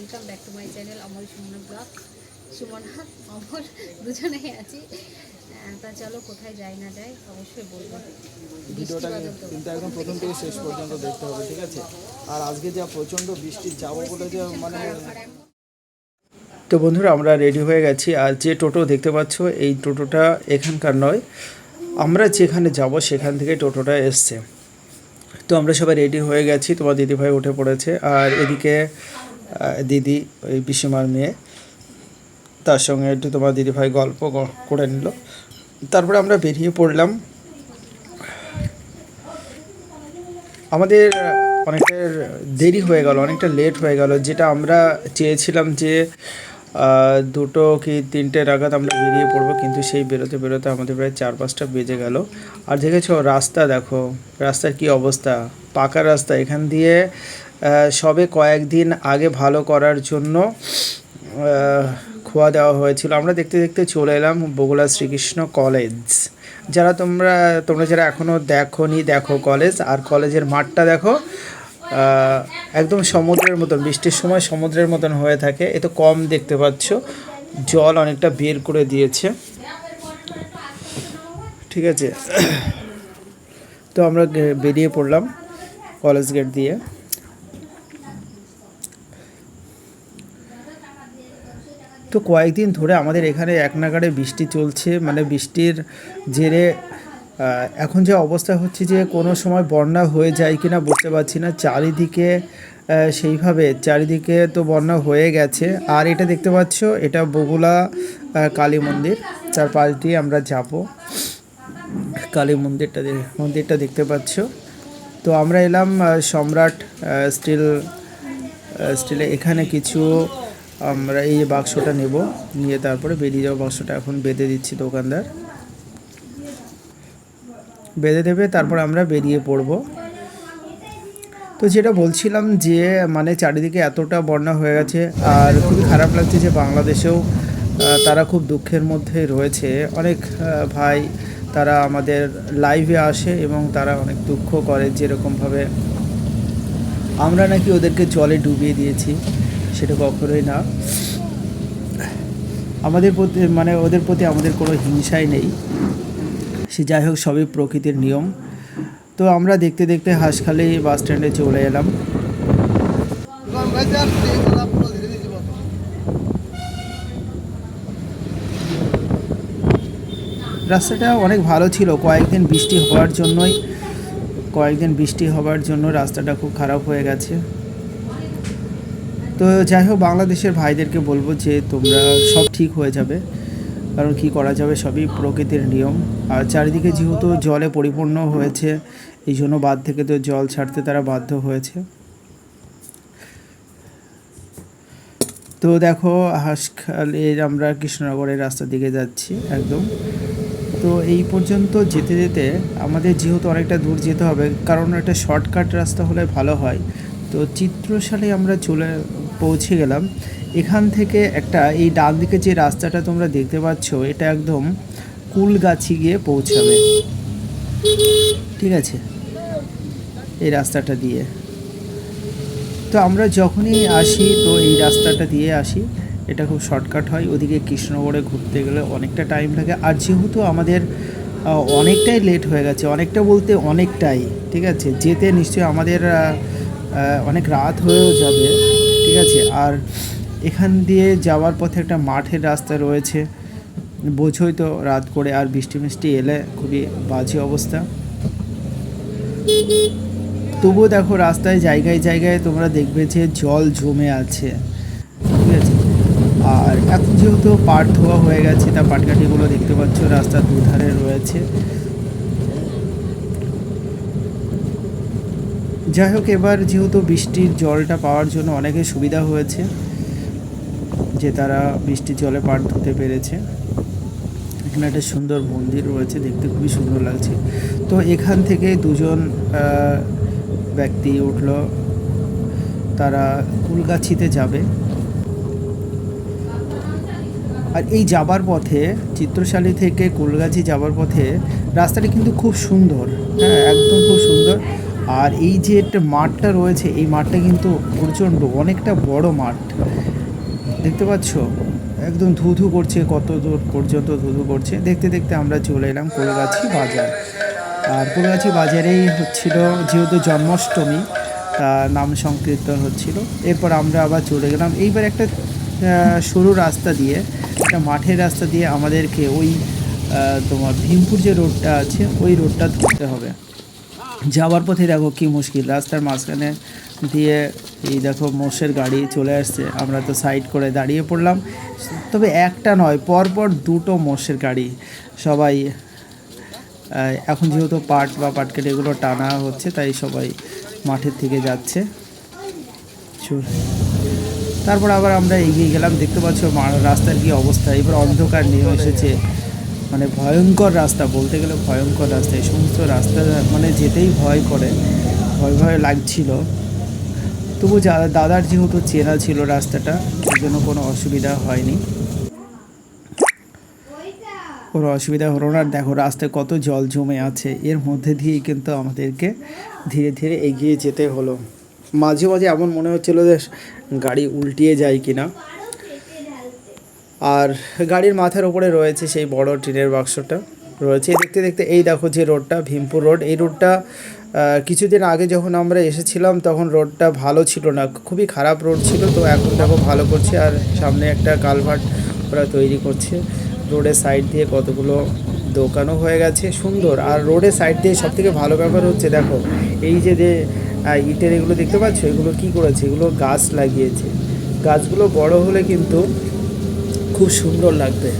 Welcome back to my channel Amar Sumana blog. Sumana Amar দুজনেই আছি। তা চলো কোথায় যাই না যাই অবশ্যই বলব। ভিডিওটা কিন্তু একদম প্রথম থেকে শেষ পর্যন্ত দেখতে হবে ঠিক আছে? আর আজকে যা প্রচণ্ড বৃষ্টি যাব বলে যে মানে তো বন্ধুরা আমরা রেডি হয়ে গেছি। আর যে টোটো দেখতে পাচ্ছ এই টোটোটা এখানকার নয়। আমরা যেখানে যাব সেখান থেকে টোটোটা এসছে। তো আমরা সবাই রেডি হয়ে গেছি। তোমার দিদিভাই উঠে পড়েছে। আর এদিকে দিদি, ওই পিসিমার মেয়ে, তার সঙ্গে একটু তোমার দিদিভাই গল্প করে নিল। তারপরে আমরা বেরিয়ে পড়লাম। আমাদের অনেকটা দেরি হয়ে গেল, অনেকটা লেট হয়ে গেল। যেটা আমরা চেয়েছিলাম যে দুটো কি তিনটে নাগাদ আমরা বেরিয়ে পড়ব, কিন্তু সেই বেরোতে বেরোতে আমাদের প্রায় চার পাঁচটা বেজে গেল। আর দেখেছ, রাস্তা দেখো, রাস্তার কি অবস্থা? পাকা রাস্তা, এখান দিয়ে সবে কয়েকদিন আগে ভালো করার জন্য খোয়া দেওয়া হয়েছিল। আমরা দেখতে দেখতে চলে এলাম বগুড়া শ্রীকৃষ্ণ কলেজ। যারা তোমরা তোমরা যারা এখনও দেখো নি দেখো কলেজ। আর কলেজের মাঠটা দেখো একদম সমুদ্রের মতন, বৃষ্টির সময় সমুদ্রের মতন হয়ে থাকে। এ তো কম দেখতে পাচ্ছ। জল অনেকটা বের করে দিয়েছে। ঠিক আছে। তো আমরা বেরিয়ে পড়লাম কলেজ গেট দিয়ে। তো কয়েকদিন ধরে আমাদের এখানে এক নাগাড়ে বৃষ্টি চলছে মানে বৃষ্টির জেরে এখন যে অবস্থা হচ্ছে যে কোনো সময় বন্যা হয়ে যায় কি না বুঝতে পারছি না। চারিদিকে সেইভাবে চারিদিকে তো বন্যা হয়ে গেছে। আর এটা দেখতে পাচ্ছ, এটা বগুলা কালী মন্দির। তার পাশ দিয়ে আমরা যাব। কালী মন্দিরটা মন্দিরটা দেখতে পাচ্ছ। তো আমরা এলাম সম্রাট স্টিল স্টিলে এখানে কিছু আমরা এই বাক্সটা নেব। নিয়ে তারপরে বেরিয়ে যাব বাক্সটা। এখন বেঁধে দিচ্ছি দোকানদার। বেঁধে দেবে, তারপর আমরা বেরিয়ে পড়ব। তো যেটা বলছিলাম যে মানে চারিদিকে এতটা বন্যা হয়ে গেছে, আর খুবই খারাপ লাগছে যে বাংলাদেশেও তারা খুব দুঃখের মধ্যে রয়েছে। অনেক ভাই তারা আমাদের লাইভে আসে এবং তারা অনেক দুঃখ করে যেরকমভাবে আমরা নাকি ওদেরকে জলে ডুবিয়ে দিয়েছি। সেটা কখনোই না। আমাদের প্রতি মানে ওদের প্রতি আমাদের কোনো হিংসাই নেই। সে যাই হোক, সবই প্রকৃতির নিয়ম। তো আমরা দেখতে দেখতে হাঁসখালি বাস স্ট্যান্ডে চলে এলাম। রাস্তাটা অনেক ভালো ছিল। কয়েকদিন বৃষ্টি হওয়ার জন্যই কয়েকদিন বৃষ্টি হওয়ার জন্য রাস্তাটা খুব খারাপ হয়ে গেছে। তো যাই হোক, বাংলাদেশের ভাইদেরকে বলব যে তোমরা সব ঠিক হয়ে যাবে। কারণ কি করা যাবে, সবই প্রকৃতির নিয়ম। আর চারিদিকে যেহেতু জলে পরিপূর্ণ হয়েছে, এই জন্য বাদ থেকে তো জল ছাড়তে তারা বাধ্য হয়েছে। তো দেখো হাঁসখালির আমরা কৃষ্ণনগরের রাস্তার দিকে যাচ্ছি একদম। তো এই পর্যন্ত যেতে যেতে আমাদের যেহেতু অনেকটা দূর যেতে হবে, কারণ একটা শর্টকাট রাস্তা হলে ভালো হয়। তো চিত্রশালে আমরা চলে পৌঁছে গেলাম। এখান থেকে একটা, এই ডান দিকে যে রাস্তাটা তোমরা দেখতে পাচ্ছ, এটা একদম কুলগাছি গিয়ে পৌঁছাবে। ঠিক আছে? এই রাস্তাটা দিয়ে। তো আমরা যখনই আসি, তো এই রাস্তাটা দিয়ে আসি। এটা খুব শর্টকাট হয়, ওদিকে কৃষ্ণগড়ে ঘুরতে গেলে অনেকটা টাইম লাগে। আর যেহেতু আমাদের অনেকটাই লেট হয়ে গেছে, অনেকটা বলতে অনেকটাই, ঠিক আছে? যেতে নিশ্চয়ই আমাদের অনেক রাত হয়েও যাবে। আছে আর এখান দিয়ে যাওয়ার পথে একটা মাঠের রাস্তা রয়েছে। বোঝোই তো রাত করে আর বৃষ্টি মিষ্টি এলে খুবই বাজে অবস্থা। তবুও দেখো রাস্তায় জায়গায় জায়গায় তোমরা দেখবে যে জল জমে আছে। ঠিক আছে? আর এখন যেহেতু পাট ধোয়া হয়ে গেছে, তা পাটকাঠিগুলো দেখতে পাচ্ছ রাস্তার দুধারে রয়েছে। যাই হোক, এবার যেহেতু বৃষ্টির জলটা পাওয়ার জন্য অনেকের সুবিধা হয়েছে, যে তারা বৃষ্টির জলে পাট ধুতে পেরেছে। এখানে একটা সুন্দর মন্দির রয়েছে, দেখতে খুবই সুন্দর লাগছে। তো এখান থেকে দুজন ব্যক্তি উঠল। তারা কুলগাছিতে যাবে। আর এই যাবার পথে, চিত্রশালী থেকে কুলগাছি যাবার পথে, রাস্তাটি কিন্তু খুব সুন্দর। হ্যাঁ একদম খুব সুন্দর। আর এই যে একটা মাঠটা রয়েছে, এই মাঠটা কিন্তু প্রচণ্ড, অনেকটা বড় মাঠ। দেখতে পাচ্ছ? একদম ধুধু করছে, কত দূর পর্যন্ত ধুধু করছে। দেখতে দেখতে আমরা চলে এলাম কলগাছি বাজার। আর কলগাছি বাজারেই হচ্ছিল যেহেতু জন্মাষ্টমী, তা নাম সংকীর্তন হচ্ছিল। এরপর আমরা আবার চলে গেলাম। এইবার একটা সরু রাস্তা দিয়ে, একটা মাঠের রাস্তা দিয়ে আমাদেরকে ওই তোমার ভীমপুর যে রোডটা আছে, ওই রোডটা ধরতে হবে। যাওয়ার পথে দেখো কি মুশকিল, রাস্তার মাঝখানে দিয়ে এই দেখো মোষের গাড়ি চলে আসছে। আমরা তো সাইড করে দাঁড়িয়ে পড়লাম। তবে একটা নয়, পরপর দুটো মোষের গাড়ি। সবাই এখন যেহেতু পাট বা পাটকেট এগুলো টানা হচ্ছে, তাই সবাই মাঠের থেকে যাচ্ছে। তারপর আবার আমরা এগিয়ে গেলাম, দেখতে পাচ্ছ রাস্তার কি অবস্থা? এবার অন্ধকার নেমে এসেছে। মানে ভয়ঙ্কর রাস্তা, বলতে গেলে ভয়ঙ্কর রাস্তা, এই সমস্ত রাস্তা মানে যেতেই ভয় করে, ভয় ভয় লাগছিল। তবু দাদার যেহেতু চেনা ছিল রাস্তাটা ওই জন্য কোনো অসুবিধা হয়নি। কোনো অসুবিধা হলো না। দেখো, রাস্তায় কত জল জমে আছে। এর মধ্যে দিয়েই কিন্তু আমাদেরকে ধীরে ধীরে এগিয়ে যেতে হলো। মাঝে মাঝে এমন মনে হচ্ছিল যে গাড়ি উল্টিয়ে যায় কিনা। আর গাড়ির মাথার উপরে রয়েছে সেই বড় টিনের বাক্সটা। রয়েছে। দেখতে দেখতে এই দেখো যে রোডটা, ভীমপুর রোড। এই রোডটা কিছুদিন আগে যখন আমরা এসেছিলাম, তখন রোডটা ভালো ছিল না। খুবই খারাপ রোড ছিল। তো এখন দেখো ভালো করছে আর সামনে একটা কালভার্ট ওরা তৈরি করছে। রোডের সাইড দিয়ে কতগুলো দোকানও হয়ে গেছে। সুন্দর। আর রোডের সাইড দিয়ে সব থেকে ভালো ব্যাপার হচ্ছে দেখো, এই যে যে ইটের এগুলো দেখতে পাচ্ছ? এগুলো কি করেছে? এগুলো গাছ লাগিয়েছে। গাছগুলো বড় হলে কিন্তু খুব সুন্দর লাগবে।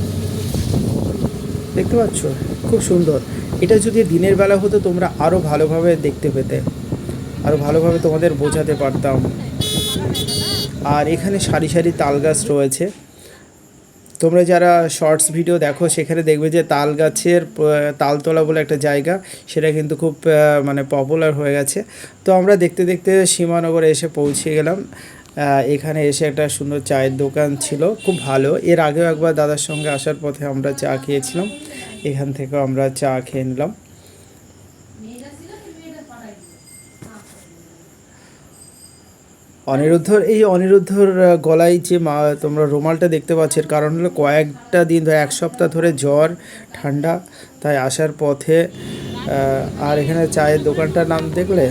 দেখতে পাচ্ছ? খুব সুন্দর। এটা যদি দিনের বেলা হতো, তোমরা আরও ভালোভাবে দেখতে পেতে। আরও ভালোভাবে তোমাদের বোঝাতে পারতাম। আর এখানে সারি সারি তাল গাছ রয়েছে। তোমরা যারা শর্টস ভিডিও দেখো, সেখানে দেখবে যে তাল গাছের তালতলা বলে একটা জায়গা। সেটা কিন্তু খুব মানে পপুলার হয়ে গেছে। তো আমরা দেখতে দেখতে সীমানগরে এসে পৌঁছে গেলাম। এখানে এসে একটা সুন্দর চায়ের দোকান ছিল, খুব ভালো। এর আগেও একবার দাদার সঙ্গে আসার পথে আমরা চা খেয়েছিলাম। এখান থেকে আমরা চা খেয়ে নিলাম। অনিরুদ্ধর, এই অনিরুদ্ধর গলায় যে মা, তোমরা রুমালটা দেখতে পাচ্ছ, এর কারণ হলো কয়েকটা দিন ধরে, এক সপ্তাহ ধরে জ্বর, ঠান্ডা, তাই আসার পথে আর এখানে চায়ের দোকানটার নাম দেখলে?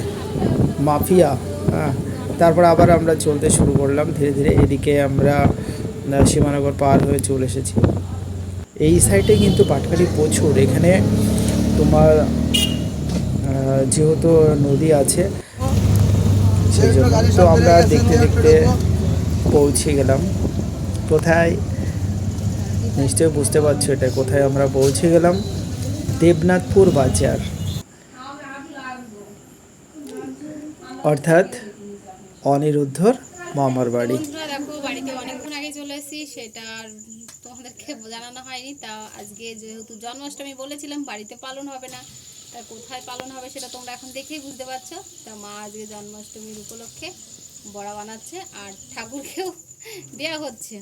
মাফিয়া হ্যাঁ। তারপর আবার আমরা চলতে শুরু করলাম। ধীরে ধীরে এদিকে আমরা সীমানগর পার হয়ে চলে এসেছি। এই সাইডে কিন্তু পাটকারি প্রচুর। এখানে তোমার যেহেতু নদী আছে, সেই জন্য তো আমরা দেখতে দেখতে পৌঁছে গেলাম। কোথায়? নিশ্চয়ই বুঝতে পারছ এটা। কোথায় আমরা পৌঁছে গেলাম? দেবনাথপুর বাজার। অর্থাৎ অনিরুদ্ধর মামার বাড়ি। অনেকক্ষণ আগে চলে এসেছি, সেটা তোমাদেরকে জানানো হয়নি। তা আজকে যেহেতু জন্মাষ্টমী বলেছিলাম, বাড়িতে পালন হবে না। তা কোথায় পালন হবে সেটা তোমরা এখন দেখেই বুঝতে পারছ। তা মা আজকে জন্মাষ্টমীর উপলক্ষে বড়া বানাচ্ছে আর ঠাকুরকেও দেওয়া হচ্ছে।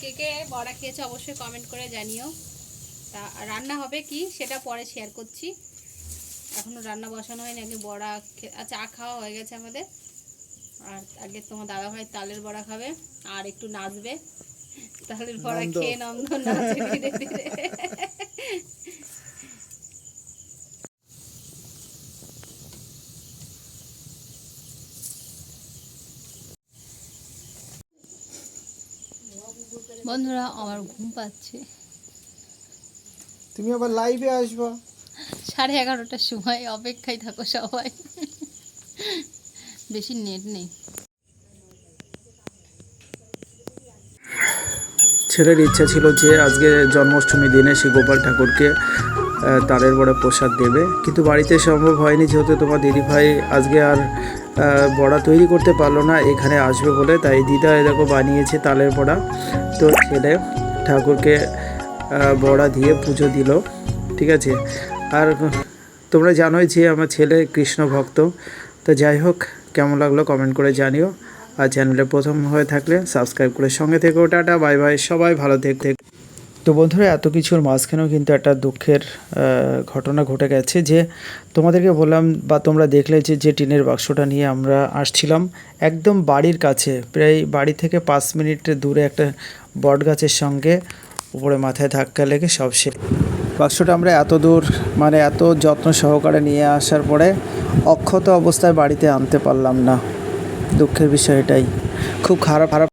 কে কে বড়া খেয়েছে অবশ্যই কমেন্ট করে জানিও। তা রান্না হবে কি সেটা পরে শেয়ার করছি। এখনও রান্না বসানো হয়নি আগে বড়া খে- আচ্ছা চা খাওয়া হয়ে গেছে আমাদের। আর আগে তোমার দাদা ভাই তালের বড়া খাবে আর একটু নাচবে। তালের বড়া খেয়ে নন্দ নাচে ধীরে ধীরে। বন্ধুরা আমার ঘুম পাচ্ছে। তুমি আবার লাইভে আসবা। সাড়ে এগারোটার সময় অপেক্ষায় থাকো সবাই। বেশি নেট নেই। ছেলের ইচ্ছা ছিল যে আজকে জন্মাষ্টমী দিনে সে গোপাল ঠাকুরকে তালের বড়া প্রসাদ দেবে। কিন্তু বাড়িতে সম্ভব হয়নি, যেহেতু তোমার দিদিভাই আজকে আর বড়া তৈরি করতে পারল না, এখানে আসবে বলে। তাই দিদা এ দেখো বানিয়েছে তালের বড়া। তো ছেলে ঠাকুরকে বড়া দিয়ে পুজো দিল। ঠিক আছে? আর তোমরা জানোই যে আমার ছেলে কৃষ্ণ ভক্ত। তো যাই হোক, কেমন লাগল কমেন্ট করে জানিও। আর চ্যানেলে প্রথম হয়ে থাকলে সাবস্ক্রাইব করে সঙ্গে থেকো। টাটা বাই বাই সবাই ভালো থেক তো বন্ধুরা, এত কিছুর মাঝখানেও কিন্তু একটা দুঃখের ঘটনা ঘটে গেছে যে তোমাদেরকে বললাম বা তোমরা দেখলে যে যে টিনের বাক্সটা নিয়ে আমরা আসছিলাম, একদম বাড়ির কাছে, প্রায় বাড়ি থেকে পাঁচ মিনিট দূরে একটা বট গাছের সঙ্গে উপরে মাথায় ধাক্কা লেগে সব শেষ। বাক্সটা আমরা এত দূর মানে এত যত্ন সহকারে নিয়ে আসার পরে অক্ষত অবস্থায় বাড়িতে আনতে পারলাম না। দুঃখের বিষয় এটাই। খুব খারাপ খারাপ